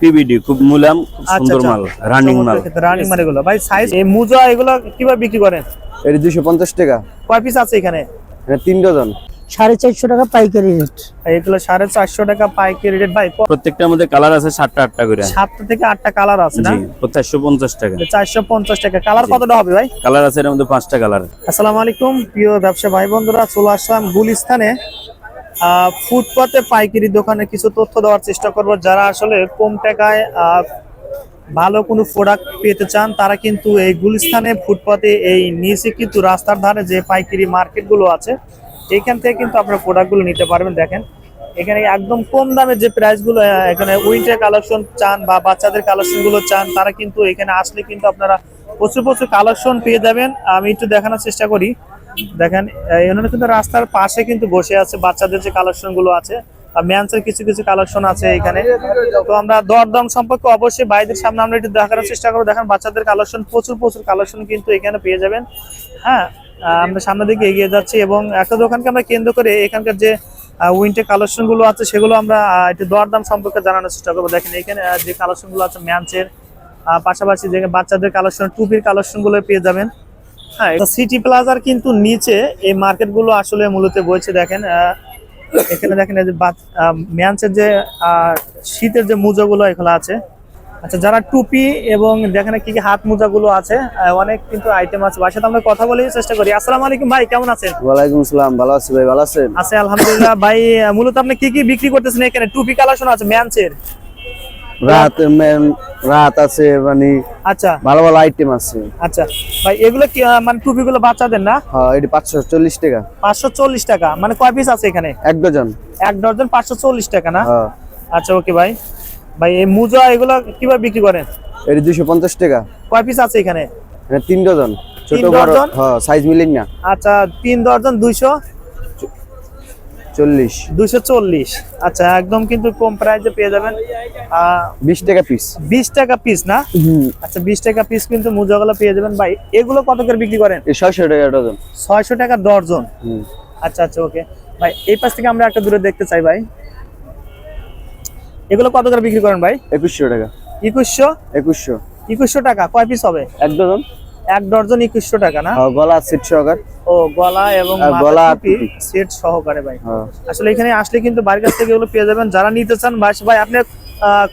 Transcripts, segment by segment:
PBD খুব মুলাম খুব সুন্দর মাল রানিং মাল। রানিং মাল এগুলো। ভাই সাইজ এই মুজা এগুলো কীভাবে বিক্রি করেন? দুশো পঞ্চাশ টাকা। কয় পিস আছে এখানে? এটা তিন ডজন। সাড়ে চারশো টাকা পাইকারি রেট এগুলো সাড়ে চারশো টাকা পাইকারি রেট ভাই প্রত্যেকটার মধ্যে কালার আছে সাতটা আটটা করে। সাতটা থেকে আটটা কালার আছে না? জি চারশো পঞ্চাশ টাকা। চারশো পঞ্চাশ টাকা। কালার কতটা হবে ভাই? কালার আছে এর মধ্যে পাঁচটা কালার আসসালামু আলাইকুম প্রিয় ব্যবসা ভাই বন্ধুরা চলে আসলাম গুলিস্তানে। ফুটপাতে, পাইকারি দোকানে কিছু তথ্য দেওয়ার চেষ্টা করব। যারা আসলে কম টাকায় ভালো কোনো প্রোডাক্ট পেতে চান, তারা কিন্তু এই গুলিস্তানে ফুটপাতে এই নিচে কিন্তু রাস্তার ধারে যে পাইকারি মার্কেটগুলো আছে, এইখান থেকে কিন্তু আপনারা প্রোডাক্টগুলো নিতে পারবেন। দেখেন, এখানে একদম কম দামে যে প্রাইসগুলো এখানে উইন্টার কালেকশন চান বা বাচ্চাদের কালেকশনগুলো চান, তারা কিন্তু এখানে আসলে কিন্তু আপনারা প্রচুর প্রচুর কালেকশন পেয়ে যাবেন। আমি একটু দেখানোর চেষ্টা করি। দেখেন ওনারা কিন্তু রাস্তার পাশে কিন্তু বসে আছে বাচ্চাদের যে কালেকশনগুলো আছে ম্যান্সের কিছু কিছু কালেকশন আছে এখানে। তো আমরা দরদাম সম্পর্কে অবশ্যই বাইরের সামনে আমরা একটু দেখানোর চেষ্টা করব। দেখেন, বাচ্চাদের কালেকশন প্রচুর প্রচুর কালেকশন কিন্তু এখানে পেয়ে যাবেন। হ্যাঁ আমরা সামনের দিকে এগিয়ে যাচ্ছি এবং একটা দোকানকে আমরা কেন্দ্র করে এখানকার যে উইন্টার কালেকশনগুলো আছে, সেগুলো আমরা একটু দরদাম সম্পর্কে জানানোর চেষ্টা করব। দেখেন, এখানে যে কালেকশনগুলো আছে ম্যান্সের পাশাপাশি যে বাচ্চাদের কালেকশন টুপির কালেকশনগুলো পেয়ে যাবেন। হ্যাঁ সিটি প্লাজার কিন্তু নিচে এই মার্কেটগুলো আসলে মূলত বইছে দেখেন এখানে দেখেন যে ম্যান্সের যে শীতের যে মোজাগুলো এগুলো আছে। আচ্ছা যারা টুপি এবং দেখেন কি কি হাত মোজাগুলো আছে অনেক কিন্তু আইটেম আছে। ভাই সাথে আমরা কথা বলে চেষ্টা করি। আসসালামু আলাইকুম ভাই কেমন আছেন? ওয়ালাইকুম আসসালাম ভালো আছি ভাই ভালো আছেন? আছে আলহামদুলিল্লাহ। ভাই মূলত আপনি কি কি বিক্রি করতেছেন এখানে? টুপি কালেকশন আছে ম্যান্সের রাত রাত আছে মানে আচ্ছা। ভালো ভালো আইটেম আছে। আচ্ছা। ভাই এগুলো কি মানে টুপিগুলো বাচ্চাদের না? হ্যাঁ এটি পাঁচশো চল্লিশ টাকা। পাঁচশো চল্লিশ টাকা। মানে কয় পিস আছে এখানে? এক ডজন। এক ডজন পাঁচশো চল্লিশ টাকা না? হ্যাঁ। আচ্ছা ওকে ভাই। ভাই এই মুজা এগুলো কীভাবে বিক্রি করেন? এটি দুশো পঞ্চাশ টাকা। কয় পিস আছে এখানে? তিন ডজন। ছোট বড় হ্যাঁ সাইজ মিলেন না। আচ্ছা তিন ডজন দুইশো? চল্লিশ। দুইশো চল্লিশ। আচ্ছা একদম কিন্তু কম প্রাইসে পেয়ে যাবেন। বিশ টাকা পিস বিশ টাকা পিস না? আচ্ছা বিশ টাকা পিস কিন্তু মুজাগুলো পেয়ে যাবেন। ভাই এগুলো কত করে বিক্রি করেন? ছয়শো টাকা ডজন। ছয়শো টাকা হুম। আচ্ছা আচ্ছা ওকে। ভাই এই পাশ থেকে আমরা একটা দূরে দেখতে চাই ভাই। এগুলো কত করে বিক্রি করেন ভাই? একুশশো টাকা। একুশশো? একুশশো। একুশশো টাকা। কয় পিস হবে? এক ডজন। এক ডর্জন একুশশো টাকা না? হ্যাঁ গলা সিট সহকার ও গলা এবং গলা। সেট সহকারে ভাই। হ্যাঁ। আসলে এখানে আসলে কিন্তু বাড়ির কাছ থেকে এগুলো পেয়ে যাবেন। যারা নিতে চান ভাই ভাই আপনি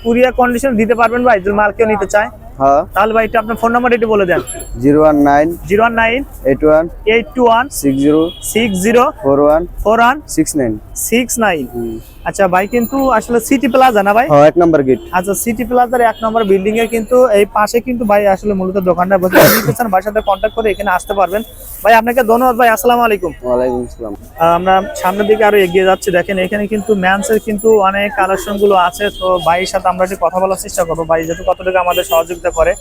কুরিয়ার কন্ডিশন দিতে পারবেন ভাই যদি মাল কেউ নিতে চায়। হ্যাঁ। তাহলে ভাই এটা আপনার ফোন নাম্বার এটি বলে দেন। Zero one nine zero one nine eight one eight two one six zero six zero four one four one six nine. Six nine. আচ্ছা ভাই কিন্তু আসলে সিটি প্লাজা না ভাই? হ্যাঁ এক নাম্বার গেট আচ্ছা সিটি প্লাজার এক নম্বর বিল্ডিং এর কিন্তু এই পাশে কিন্তু ভাই আসলে মূলত দোকানটা বসে। নিতে চান ভাইয়ের সাথে কন্ট্যাক্ট করে এখানে আসতে পারবেন। ভাই আপনাকে ধন্যবাদ ভাই আসসালামু আলাইকুম। ওয়ালাইকুম আসসালাম। আমরা সামনের দিকে আরও এগিয়ে যাচ্ছি। দেখেন এখানে কিন্তু ম্যানসের কিন্তু অনেক কালেকশনগুলো আছে। তো ভাইয়ের সাথে আমরা একটু কথা বলার চেষ্টা করব। ভাই যেহেতু কতটুকু আমাদের সহযোগিতা করে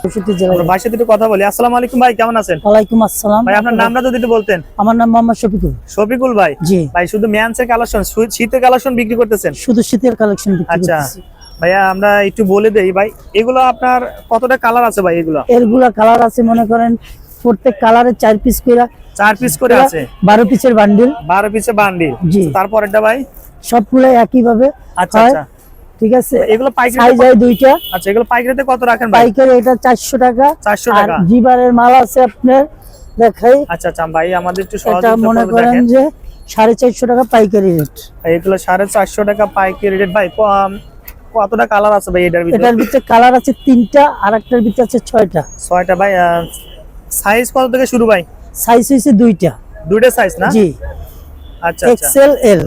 চৌষট্টি ভাইয়ের সাথে কথা বলি। আসসালামু আলাইকুম ভাই কেমন আছেন? ওয়ালাইকুম আসসালাম। ভাই আপনার নামটা যদি একটু বলতেন। আমার নাম মোহাম্মদ শফিকুল। শফিকুল ভাই? জি। ভাই শুধু ম্যানসের কালেকশন শীতের কালেকশন বিক্রি করতেছেন? শুধু শীতের কালেকশন বিক্রি আচ্ছা। ভাইয়া আমরা একটু বলে দেই ভাই এগুলো আপনার কতটা কালার আছে ভাই এগুলো? এরগুলা কালার আছে মনে করেন প্রত্যেক কালারের চার পিস করে। চার পিস করে আছে? বারো পিসের বান্ডিল বারো পিসে বান্ডিল জি। তারপরেরটা ভাই? সবগুলো একই ভাবে আচ্ছা আচ্ছা। ঠিক আছে? এগুলো পাইকারি হয় দুইটা। আচ্ছা এগুলো পাইকারিতে কত রাখেন ভাই? পাইকারি এটা চারশো টাকা। চারশো আর টাকা। জিবারের মাল আছে আপনার দেখাই। আচ্ছা আচ্ছা ভাই আমাদের একটু এটা মনে করেন যে সাড়ে চারশো টাকা পাইকারি রেট। এগুলো সাড়ে চারশো টাকা পাইকারি রেট। ভাই কতটা কালার আছে ভাই এটার ভিতরে? এটার ভিতরে কালার আছে তিনটা আর একটার ভিতরে আছে ছয়টা। ছয়টা ভাই সাইজ কত থেকে শুরু ভাই? সাইজ হয়েছে দুইটা। দুইটা সাইজ না? জি। আচ্ছা আচ্ছা। এক্সেল এল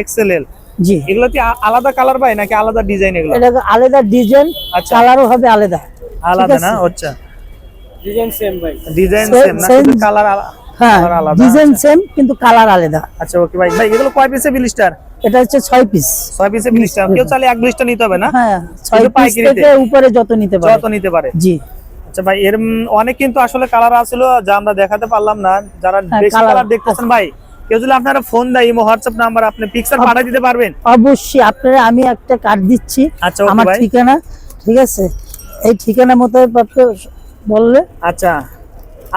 এক্সেল এল জি। এগুলো কি আ- আলাদা কালার ভাই নাকি আলাদা ডিজাইন এগুলো? এটা আলাদা ডিজাইন আচ্ছা। কালারও হবে আলাদা। আলাদা না? আচ্ছা। ডিজাইন সেম ভাই। ডিজাইন সেম না? কালার হ্যাঁ আলাদা। ডিজাইন সেম কিন্তু কালার আলাদা। আচ্ছা ওকে ভাই। ভাই এগুলো কয় পিসে বিলিস্টার এটা হচ্ছে ছয় পিস ছয় পিসে বিলিস্টার কেউ চাইলে এক বিলিস্টার নিতে হবে না? হ্যাঁ ছয় শুধু পিস থেকে উপরে যত নিতে পারে। যত নিতে পারে। জি। আচ্ছা ভাই এর অনেক কিন্তু আসলে কালার আছিল যা আমরা দেখাতে পারলাম না। যারা হ্যাঁ, বেশি কালার দেখতেছেন ভাই কেউ যদি আপনারা ফোন দেয় ইমো হোয়াটসঅ্যাপ নাম্বার আপনি পিকচার পাঠিয়ে দিতে পারবেন? অবশ্যই আপনারা আমি একটা কার্ড দিচ্ছি। আচ্ছা আমার ঠিকানা ঠিক আছে? এই ঠিকানা মতো বললে। আচ্ছা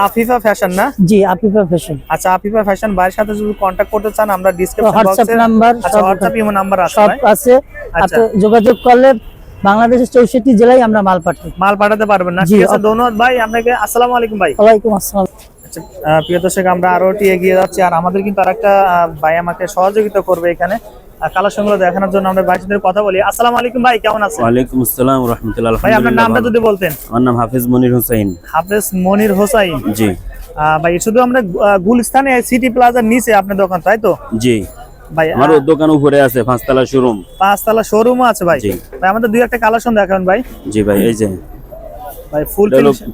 আফিফা ফ্যাশন না? জি আপিফা ফ্যাশন আচ্ছা আফিফা ফ্যাশন ভাইয়ের সাথে যদি কন্ট্যাক্ট করতে চান আমরা ডিসক্রিপশন হোয়াটসঅ্যাপ বক্সে নাম্বার আচ্ছা হোয়াটসঅ্যাপ ইমো নাম্বার আছে সব আছে। আচ্ছা। আপনি যোগাযোগ করলে বাংলাদেশের চৌষট্টি জেলায় আমরা মাল পাঠাই। মাল পাঠাতে পারবেন না। ঠিক আছে ধন্যবাদ ভাই। আপনাকে আসসালামু আলাইকুম ভাই। ওয়ালাইকুম আসসালাম। প্রিয় দর্শক আমরা আরও একটু এগিয়ে যাচ্ছি। আর আমাদের কিন্তু আরেকটা ভাই আমাকে সহযোগিতা করবে এখানে। দেখানোর জন্য আমরা ভাইয়ের সাথে কথা বলি। আসসালামু আলাইকুম ভাই কেমন আছেন? আসসালাম রহমতুল্লাহ ভাই আপনার নামটা যদি বলতেন। আমার নাম হাফিজ মনির হোসাইন। হাফেজ মনির জি। ভাই শুধু আমরা আহ, গুলস্তানে সিটি প্লাজার নিচে আপনার দোকান তাই তো? জি। ভাই আমার দোকান উপরে আছে পাঁচতলা শোরুম পাঁচতলা শোরুমও আছে ভাই। জি। ভাই আমাদের দুই একটা কালেকশন দেখাবেন ভাই। জি ভাই এই যে। ভাই ফুল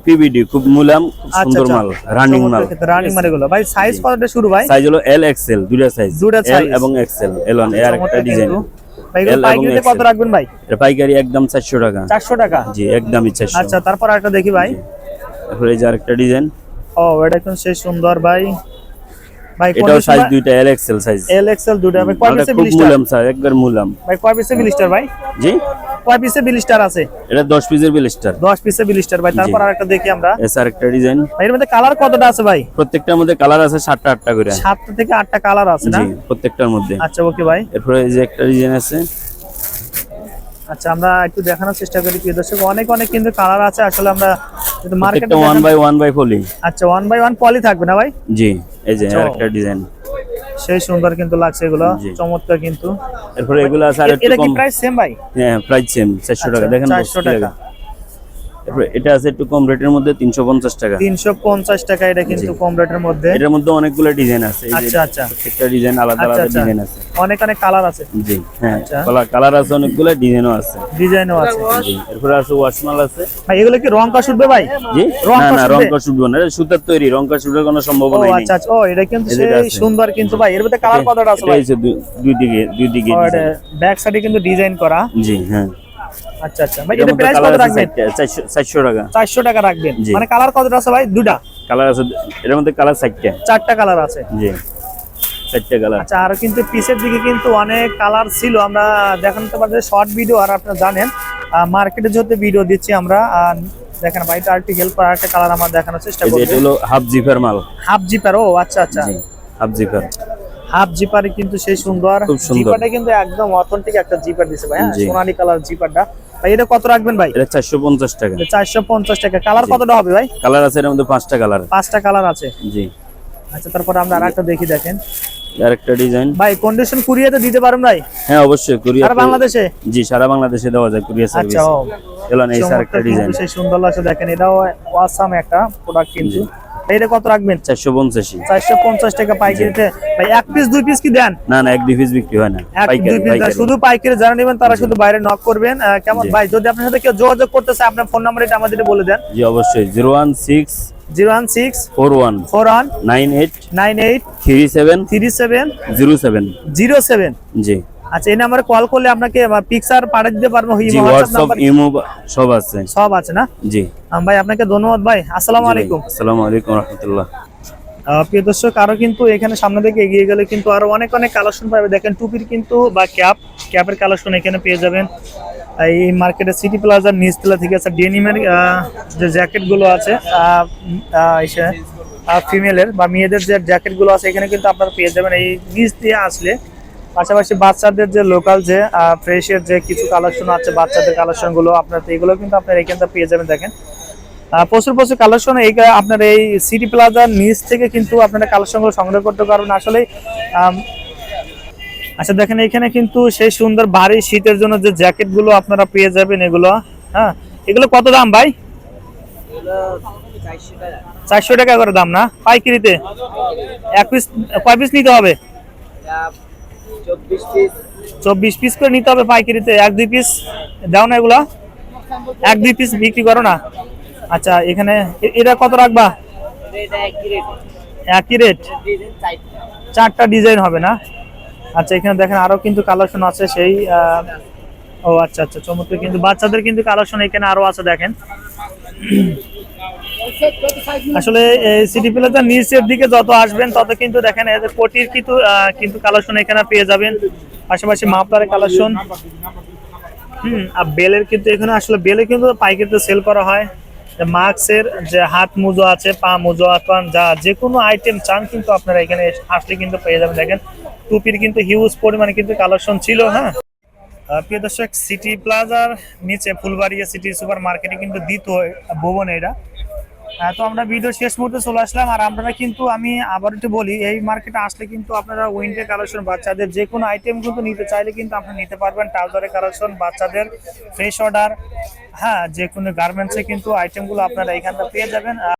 পিবিডি খুব মুলাম খুব আচ্ছা, সুন্দর মাল রানিং মাল। রানিং মানে গুলো ভাই সাইজ কতটা শুরু ভাই? সাইজ হলো এল এক্সেল দুইটা সাইজ দুইটা এল এবং এক্সেল এল ওয়ানের একটা ডিজাইন কিন্তু। ভাই এগুলো L এবং পাইকারিতে কত রাখবেন ভাই? এটা পাইকারি একদম চারশো টাকা। চারশো টাকা? জি একদমই চারশো। আচ্ছা তারপর একটা দেখি ভাই। তারপরে এই যে আরেকটা ডিজাইন ও এটা কিন্তু সেই সুন্দর ভাই। ভাই এটাও সাইজ দুইটা L XL size L XL দুটো ভাই। কয় পিসে বিলিস্টার মুলাম স্যার একবার মুলাম। ভাই কয় পিসে বিলিস্টার ভাই? জি? কয় পিসে বিলিস্টার আছে? এটা দশ পিসের বিলিস্টার 10 পিসে বিলিস্টার ভাই। তারপর আরেকটা দেখি আমরা। এস আরেকটা ডিজাইন এর মধ্যে কালার কতটা আছে ভাই? প্রত্যেকটার মধ্যে কালার আছে সাতটা আটটা করে। সাতটা থেকে আটটা কালার আছে না? জি প্রত্যেকটার মধ্যে। আচ্ছা ওকে ভাই। এরপরে এই যে একটা ডিজাইন আছে। আচ্ছা আমরা একটু দেখানোর চেষ্টা করি প্রিয় দর্শক। অনেক অনেক কিন্তু কালার আছে। আসলে আমরা মার্কেটে প্রত্যেকটা ওয়ান বাই ওয়ান বাই ফলি আচ্ছা ওয়ান বাই ওয়ান পলি থাকবে না ভাই? জি এই যে আচ্ছা। আরেকটা ডিজাইন সেই সুন্দর কিন্তু লাগছে এগুলো। চমৎকার কিন্তু। এরপরে এগুলো আছে আর একটু কম এটা কি প্রাইস সেম ভাই? হ্যাঁ প্রাইস সেম চারশো টাকা। আচ্ছা, দেখেন 400 টাকা। এটা আছে একটু কম রেটের মধ্যে তিনশো পঞ্চাশ টাকা। তিনশো পঞ্চাশ টাকা এটা কিন্তু কম রেটের মধ্যে। এটার মধ্যে অনেকগুলো ডিজাইন আছে আচ্ছা আচ্ছা। প্রত্যেকটা ডিজাইন আলাদা আচ্ছা আলাদা আচ্ছা। ডিজাইন আছে। অনেক অনেক কালার আছে। জি হ্যাঁ আচ্ছা। কালার আছে অনেকগুলো ডিজাইনও আছে। ডিজাইনও আছে। জি এরপরে আছে ওয়াশমাল আছে। ভাই এগুলো কি রং কাশ উঠবে ভাই? জি? রং না? রংকশ উঠবে? না এটা সুতার তৈরি রংকশ উঠার কোনো সম্ভাবনা নেই। আচ্ছা আচ্ছা। ও এটা কিন্তু সেই সুন্দর কিন্তু ভাই এর মধ্যে কালার কতটা আছে ভাই। দুই দিকে দুই দিকে ব্যাক সাইডে কিন্তু ডিজাইন করা। জি হ্যাঁ। আচ্ছা আচ্ছা। ভাই এটা প্রাইস কত রাখবেন? চারটা, চারশো চারশো টাকা। চারশো টাকা রাখবেন। মানে কালার কতটা আছে ভাই? দুটা। কালার আছে এটার মধ্যে কালার চারটা। চারটা কালার আছে। জি। চারটা কালার আচ্ছা আর কিন্তু পিসের দিকে কিন্তু অনেক কালার ছিল। আমরা দেখাতে পারছি শর্ট ভিডিও আর আপনারা জানেন মার্কেটে যেহেতু ভিডিও দিচ্ছি আমরা আর দেখেন করার একটা কালার আমরা দেখানোর চেষ্টা এটা হলো হাফ জিপার মাল। হাফ জিপার ও আচ্ছা আচ্ছা। জি হাফ জিপার হাফ জিপারে কিন্তু সেই সুন্দর জিপারটা কিন্তু একদম অথেন্টিক একটা জিপার দিছে ভাই হ্যাঁ। সোনালী কালার জিপারটা। ভাই এটা কত রাখবেন ভাই? এটা চারশো পঞ্চাশ টাকা। চারশো পঞ্চাশ টাকা। কালার কতটা হবে ভাই? কালার আছে এর মধ্যে পাঁচটা কালার। পাঁচটা কালার আছে। জি। আচ্ছা তারপরে আমরা আরেকটা দেখি দেখেন। আর একটা ডিজাইন। ভাই কন্ডিশন কুরিয়াতে দিতে পারবেন ভাই? হ্যাঁ অবশ্যই কুরিয়ার আর বাংলাদেশে? জি সারা বাংলাদেশে দেওয়া যায় কুরিয়ার সার্ভিস। আচ্ছা ও। এলো না এই স্যার একটা ডিজাইন। সেই সুন্দর লাগছে দেখেন এটাও ওয়াসাম একটা প্রোডাক্ট কিন্তু। এটা কত রাখবেন? চারশো পঞ্চাশি। চারশো পঞ্চাশ টাকা পাইকারিতে। ভাই এক পিস দুই পিস কি দেন? না না এক দুই পিস বিক্রি হয় না। শুধু পাইকারি যারা নেবেন তারা শুধু বাইরে নক করবেন। কেমন। ভাই যদি আপনার সাথে কেউ যোগাযোগ করতে চায় আপনার ফোন নাম্বার এটা আমাদের বলে দেন। জি অবশ্যই। Zero one six zero one six four one four one nine eight nine eight three seven three seven zero seven. Zero seven. জি। আচ্ছা এই নাম্বারে কল করলে আপনাকে পিকচার পাঠিয়ে দিতে পারব হোয়াটসঅ্যাপ ইমো সব আছে। সব আছে না? জি। ভাই আপনাকে ধন্যবাদ ভাই। আসসালামু আলাইকুম। আসসালামু আলাইকুম রহমতুল্লাহ। প্রিয় দর্শক আরও কিন্তু এখানে সামনে দিকে এগিয়ে গেলে কিন্তু আরও অনেক অনেক কালেকশন পাবে। দেখেন টুপির কিন্তু বা ক্যাপ ক্যাপের কালেকশন এখানে পেয়ে যাবেন। এই মার্কেটে সিটি প্লাজার নিচতলা থেকে আছে। ডেনিমের যে জ্যাকেটগুলো আছে ফিমেলের বা মেয়েদের যে জ্যাকেটগুলো আছে এখানে কিন্তু আপনারা পেয়ে যাবেন। এই নিচ দিয়ে আসলে পাশাপাশি বাচ্চাদের যে লোকাল যে ফ্রেশের যে কিছু কালেকশন আছে, বাচ্চাদের কালেকশনগুলো আপনার, এগুলো কিন্তু আপনার এখান থেকে পেয়ে যাবেন, দেখেন। প্রচুর প্রচুর কালেকশন এই আপনার এই সিটি প্লাজার নিচ থেকে কিন্তু আপনারা কালেকশনগুলো সংগ্রহ করতে পারবেন। আসলে আচ্ছা দেখেন, এখানে কিন্তু সেই সুন্দর ভারী শীতের জন্য যে জ্যাকেটগুলো আপনারা পেয়ে যাবেন, এগুলো হ্যাঁ? এগুলো কত দাম ভাই? চারশো টাকা করে দাম না? পাইকারিতে? এক পিস কয় পিস নিতে হবে? চব্বিশ পিস করে নিতে হবে পাইকারিতে। এক দুই পিস দাও না এগুলা। এক দুই পিস বিক্রি করো না? আচ্ছা এখানে এটা কত রাখবা? একই রেট চারটা ডিজাইন হবে না? আচ্ছা এখানে দেখেন আরও কিন্তু কালেকশন আছে সেই ও আচ্ছা আচ্ছা চমৎকার। কিন্তু বাচ্চাদের কিন্তু কালেকশন এখানে আরও আছে দেখেন। আসলে সিটি প্লাজার নিচের দিকে যত আসবেন, তত কিন্তু দেখেন এদের কোটির কিন্তু কিন্তু কালেকশন এখানে পেয়ে যাবেন। পাশাপাশি মাপলারের কালেকশন হুম, আর বেলের কিন্তু এখানে, আসলে বেলে কিন্তু পাইকারিতে সেল করা হয়। মাস্কের যে হাত মুজো আছে, পা মুজো যা, যে কোনো আইটেম চান কিন্তু আপনারা এখানে আসলে কিন্তু পেয়ে যাবেন। দেখেন, টুপির কিন্তু হিউজ পরিমাণে কিন্তু কালেকশন ছিল হ্যাঁ? প্রিয় দর্শক সিটি প্লাজার নিচে ফুলবাড়িয়া সিটি সুপার মার্কেটে কিন্তু দ্বিতীয় ভবন এটা। তো আমরা ভিডিও শেষ মুহূর্তে চলে আসলাম। আর আমরা কিন্তু, আমি আবার একটু বলি, এই মার্কেটে আসলে কিন্তু আপনারা উইন্টার কালেকশন বাচ্চাদের যে কোনো আইটেম কিন্তু নিতে চাইলে কিন্তু আপনারা নিতে পারবেন। ট্রাউজারের কালেকশন বাচ্চাদের ফ্রেশ অর্ডার হ্যাঁ যে কোনো গার্মেন্টসে কিন্তু আইটেমগুলো আপনারা এখানটা পেয়ে যাবেন।